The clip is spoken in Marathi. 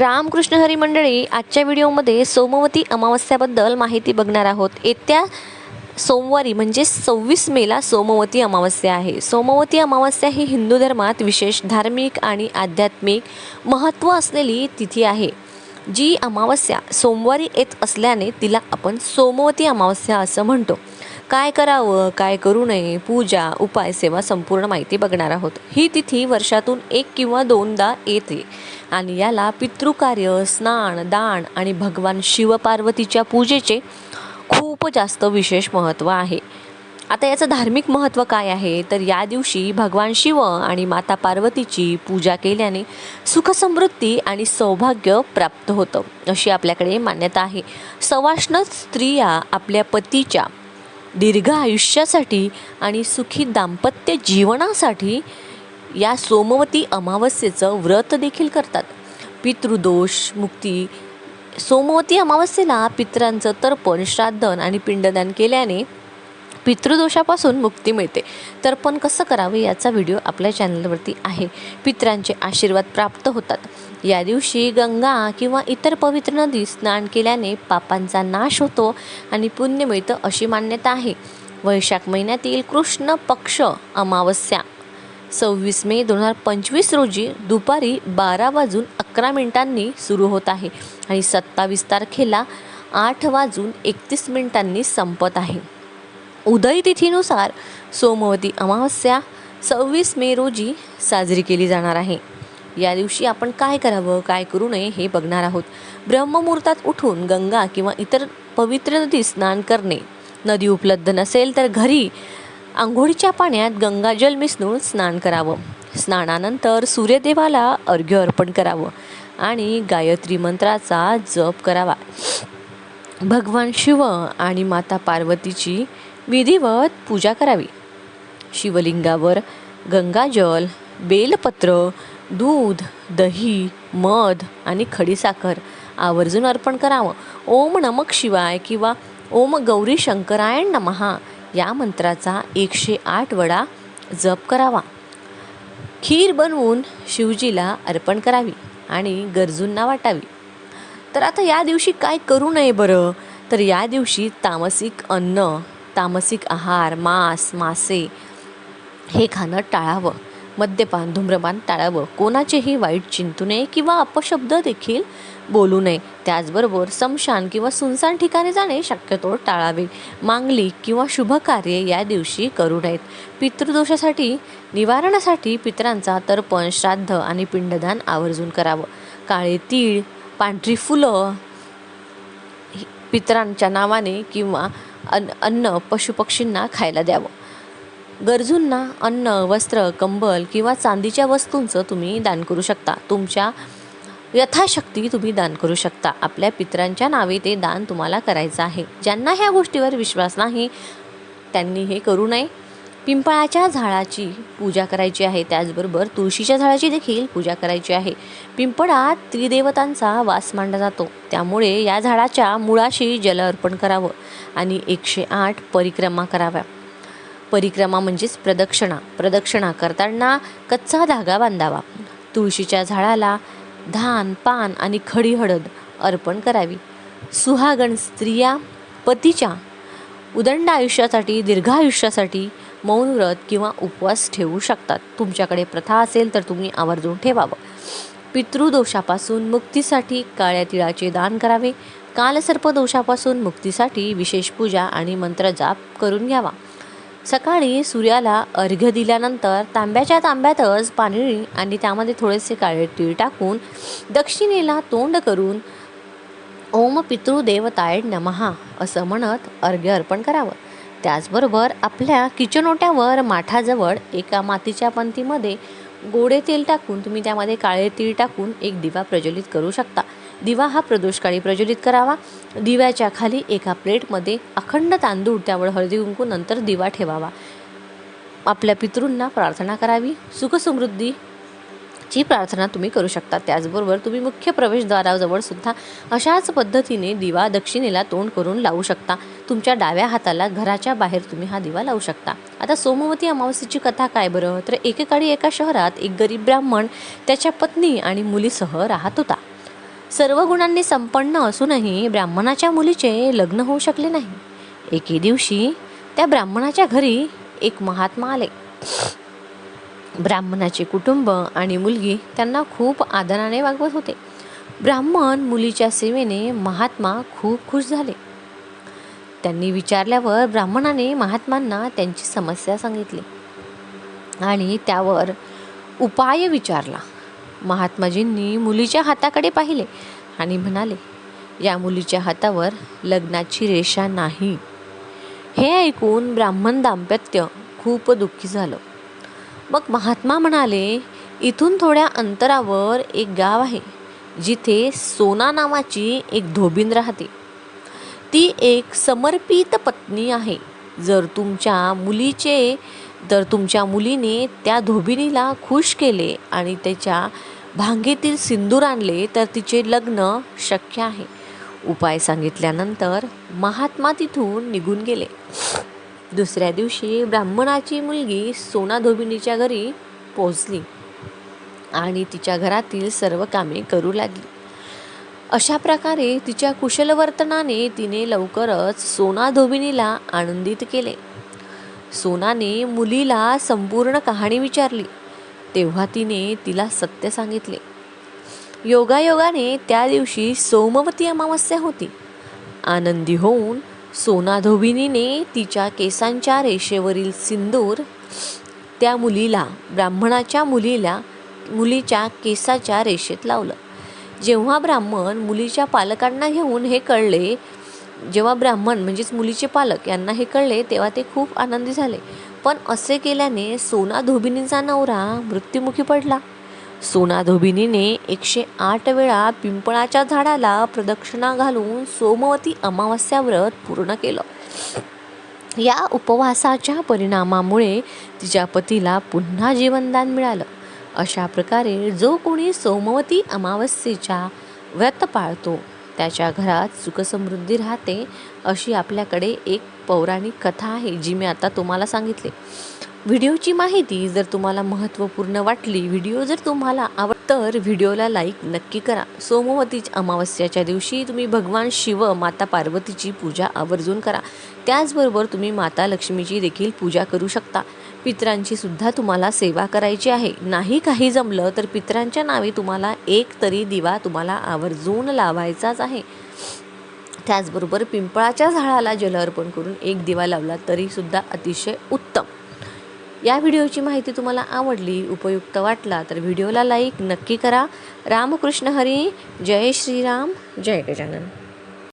रामकृष्ण हरी मंडळी आजच्या व्हिडिओमध्ये सोमवती अमावस्याबद्दल माहिती बघणार आहोत. येत्या सोमवारी म्हणजे सव्वीस मेला सोमवती अमावस्या आहे. सोमवती अमावस्या ही हिंदू धर्मात विशेष धार्मिक आणि आध्यात्मिक महत्त्व असलेली तिथी आहे. जी अमावस्या सोमवारी येत असल्याने तिला आपण सोमवती अमावस्या असं म्हणतो. काय करावं काय करू नये पूजा उपाय सेवा संपूर्ण माहिती बघणार आहोत. ही तिथी वर्षातून एक किंवा दोनदा येते. आणि याला पितृकार्य स्नान दान आणि भगवान शिवपार्वतीच्या पूजेचे खूप जास्त विशेष महत्त्व आहे. आता याचं धार्मिक महत्त्व काय आहे? तर या दिवशी भगवान शिव आणि माता पार्वतीची पूजा केल्याने सुखसमृद्धी आणि सौभाग्य प्राप्त होतं अशी आपल्याकडे मान्यता आहे. सवाष्ण स्त्रिया आपल्या पतीच्या दीर्घ आयुष्यासाठी आणि सुखी दाम्पत्य जीवनासाठी या सोमवती अमावस्येचं व्रत देखील करतात. पितृदोष मुक्ती सोमवती अमावस्येला पितरांचं तर्पण श्राद्धन आणि पिंडदान केल्याने पितृदोषापासून मुक्ती मिळते. तर्पण कसं करावे याचा व्हिडिओ आपल्या चॅनलवरती आहे. पित्रांचे आशीर्वाद प्राप्त होतात. या दिवशी गंगा किंवा इतर पवित्र नदी स्नान केल्याने पापांचा नाश होतो आणि पुण्य मिळतं अशी मान्यता आहे. वैशाख महिन्यातील कृष्ण पक्ष अमावस्या. सव्वीस मे दोन हजार पंचवीस रोजी दुपारी बारा वाजून अकरा मिनिटांनी सुरू होत आहे आणि सत्तावीस तारखेला आठ वाजून एकतीस मिनिटांनी संपत आहे. उदय तिथीनुसार सोमवती अमावस्या सव्वीस मे रोजी साजरी केली जाणार आहे. या दिवशी आपण काय करावं काय करू नये हे बघणार आहोत. ब्रह्ममुहूर्तात उठून गंगा किंवा इतर पवित्र नदी स्नान करणे. नदी उपलब्ध नसेल तर घरी आंघोळीच्या पाण्यात गंगाजल मिसळून स्नान करावं. स्नानानंतर सूर्यदेवाला अर्घ्य अर्पण करावं आणि गायत्री मंत्राचा जप करावा. भगवान शिव आणि माता पार्वतीची विधिवत पूजा करावी. शिवलिंगावर गंगाजल बेलपत्र दूध दही मध आणि खडीसाखर आवर्जून अर्पण करावं. ओम नमक शिवाय किंवा ओम गौरी शंकरायण नमहा या मंत्राचा एकशे आठ वडा जप करावा. खीर बनवून शिवजीला अर्पण करावी आणि गरजूंना वाटावी. तर आता या दिवशी काय करू नये बरं? तर या दिवशी तामसिक अन्न तामसिक आहार मांस मासे हे खाणं टाळावं. मद्यपान धूम्रपान टाळावं कोणाचेही वाईट चिंतू नये किंवा अपशब्द देखील बोलू नये. त्याचबरोबर समशान किंवा सुनसान ठिकाणी जाणे शक्यतो टाळावे. मांगलिक किंवा शुभ कार्य या दिवशी करू नयेत. पितृदोषासाठी निवारणासाठी पितरांचा तर्पण श्राद्ध आणि पिंडदान आवर्जून करावं. काळे तीळ पांढरी फुलं हि- पितरांच्या नावाने किंवा अन्न अन्न पशुपक्षींना खायला द्यावं. गरजूंना अन्न वस्त्र कंबल किंवा चांदीच्या वस्तूंचं तुम्ही दान करू शकता. तुमच्या यथाशक्ती तुम्ही दान करू शकता. आपल्या पित्रांच्या नावे ते दान तुम्हाला करायचं आहे. ज्यांना ह्या गोष्टीवर विश्वास नाही त्यांनी हे करू नये. पिंपळाच्या झाडाची पूजा करायची आहे. त्याचबरोबर तुळशीच्या झाडाची देखील पूजा करायची आहे. पिंपळात त्रिदेवतांचा वास मांडला जातो. त्यामुळे या झाडाच्या मुळाशी जल अर्पण करावं आणि एकशे आठ परिक्रमा कराव्या. परिक्रमा म्हणजेच प्रदक्षिणा. प्रदक्षिणा करताना कच्चा धागा बांधावा. तुळशीच्या झाडाला धान पान आणि खडी हळद अर्पण करावी. सुहागण स्त्रिया पतीच्या उदंड आयुष्यासाठी दीर्घ आयुष्यासाठी मौन व्रत किंवा उपवास ठेवू शकतात. तुमच्याकडे प्रथा असेल तर तुम्ही आवर्जून ठेवावं. पितृदोषापासून मुक्तीसाठी काळ्या तिळाचे दान करावे. कालसर्प दोषापासून मुक्तीसाठी विशेष पूजा आणि मंत्रजाप करून घ्यावा. सकाळी सूर्याला अर्घ्य दिल्यानंतर तांब्याच्या तांब्यातच पाणी आणि त्यामध्ये थोडेसे काळे तीळ टाकून दक्षिणेला तोंड करून ओम पितृदेवताय नमहा असं म्हणत अर्घ्य अर्पण करावं. त्याचबरोबर आपल्या किचन ओट्यावर माठाजवळ एका मातीच्या पंथीमध्ये गोडे तेल टाकून तुम्ही त्यामध्ये काळे तीळ टाकून एक दिवा प्रज्वलित करू शकता. दिवा हा प्रदोषकाळी प्रज्वलित करावा. दिव्याच्या खाली एका प्लेटमध्ये अखंड तांदूळ त्यावर हळदी कुंकू नंतर दिवा ठेवावा. आपल्या पितृंना प्रार्थना करावी. सुखसमृद्धी ची प्रार्थना तुम्ही करू शकता. त्याचबरोबर तुम्ही मुख्य प्रवेशद्वाराजवळ सुद्धा अशाच पद्धतीने दिवा दक्षिणेला तोंड करून लावू शकता. तुमच्या डाव्या हाताला घराच्या बाहेर तुम्ही हा दिवा लावू शकता. आता सोमवती अमावस्येची कथा काय बरं? तर एकेकाळी एका शहरात एक गरीब ब्राह्मण त्याच्या पत्नी आणि मुलीसह राहत होता. सर्व गुणांनी संपन्न असूनही ब्राह्मणाच्या मुलीचे लग्न होऊ शकले नाही. एके दिवशी त्या ब्राह्मणाच्या घरी एक महात्मा आले. ब्राह्मणाचे कुटुंब आणि मुलगी त्यांना खूप आदराने वागवत होते. ब्राह्मण मुलीच्या सेवेने महात्मा खूप खुश झाले. त्यांनी विचारल्यावर ब्राह्मणाने महात्मांना त्यांची समस्या सांगितली आणि त्यावर उपाय विचारला. महात्माजींनी मुलीच्या हाताकडे पाहिले आणि म्हणाले या मुलीच्या हातावर लग्नाची रेषा नाही. हे ऐकून ब्राह्मण दाम्पत्य खूप दुःखी झालं. मग महात्मा म्हणाले इथून थोड्या अंतरावर एक गाव आहे जिथे सोना नावाची एक धोबीन राहते. ती एक समर्पित पत्नी आहे. जर तुमच्या मुलीचे जर तुमच्या मुलीने त्या धोबिनीला खुश केले आणि त्याच्या भांगेतील सिंदूर आणले तर तिचे लग्न शक्य आहे. उपाय सांगितल्यानंतर महात्मा तिथून निघून गेले. दुसऱ्या दिवशी ब्राह्मणाची मुलगी सोना धोबिनीच्या घरी पोहोचली आणि तिच्या घरातील सर्व कामे करू लागली. अशा प्रकारे तिच्या कुशलवर्तनाने तिने लवकरच सोना धोबिनीला आनंदित केले. सोनाने मुलीला संपूर्ण कहाणी विचारली. तेव्हा तिने तिला सत्य सांगितले. योगायोगाने त्या दिवशी सोमवती अमावस्या होती. आनंदी होऊन सोना धोबिनीने तिच्या केसांच्या रेषेवरील सिंदूर त्या मुलीला ब्राह्मणाच्या मुलीला मुलीच्या केसाच्या रेषेत लावलं. जेव्हा ब्राह्मण मुलीच्या पालकांना घेऊन हे कळले जेव्हा ब्राह्मण म्हणजेच मुलीचे पालक यांना हे कळले तेव्हा ते खूप आनंदी झाले. पण असे केल्याने सोना धोबिनीचा नवरा मृत्युमुखी पडला. सोना धोबिनीने एकशे आठ वेळा पिंपळाच्या झाडाला प्रदक्षिणा घालून सोमवती अमावस्या व्रत पूर्ण केलं. या उपवासाच्या परिणामामुळे तिच्या पतीला पुन्हा जीवनदान मिळालं. अशा प्रकारे जो कोणी सोमवती अमावस्येच्या व्रत पाळतो त्याच्या घरात सुखसमृद्धी राहते अशी आपल्याकडे एक पौराणिक कथा आहे जी मी आता तुम्हाला सांगितली. व्हिडिओची माहिती जर तुम्हाला महत्त्वपूर्ण वाटली व्हिडिओ जर तुम्हाला आवड तर व्हिडिओला लाईक नक्की करा. सोमवती अमावस्याच्या दिवशी तुम्ही भगवान शिव माता पार्वतीची पूजा आवर्जून करा. त्याचबरोबर तुम्ही माता लक्ष्मीची देखील पूजा करू शकता. पित्रांची सुद्धा तुम्हाला सेवा करायची आहे. नाही काही जमलं तर पितरांच्या नावे तुम्हाला एक तरी दिवा तुम्हाला आवर्जून लावायचाच आहे. त्याचबरोबर पिंपळाच्या झाडाला जल अर्पण करून एक दिवा लावला तरीसुद्धा अतिशय उत्तम. या व्हिडिओची माहिती तुम्हाला आवडली उपयुक्त वाटला तर व्हिडिओला लाईक नक्की करा. रामकृष्ण हरी. जय श्रीराम. जय गजानन.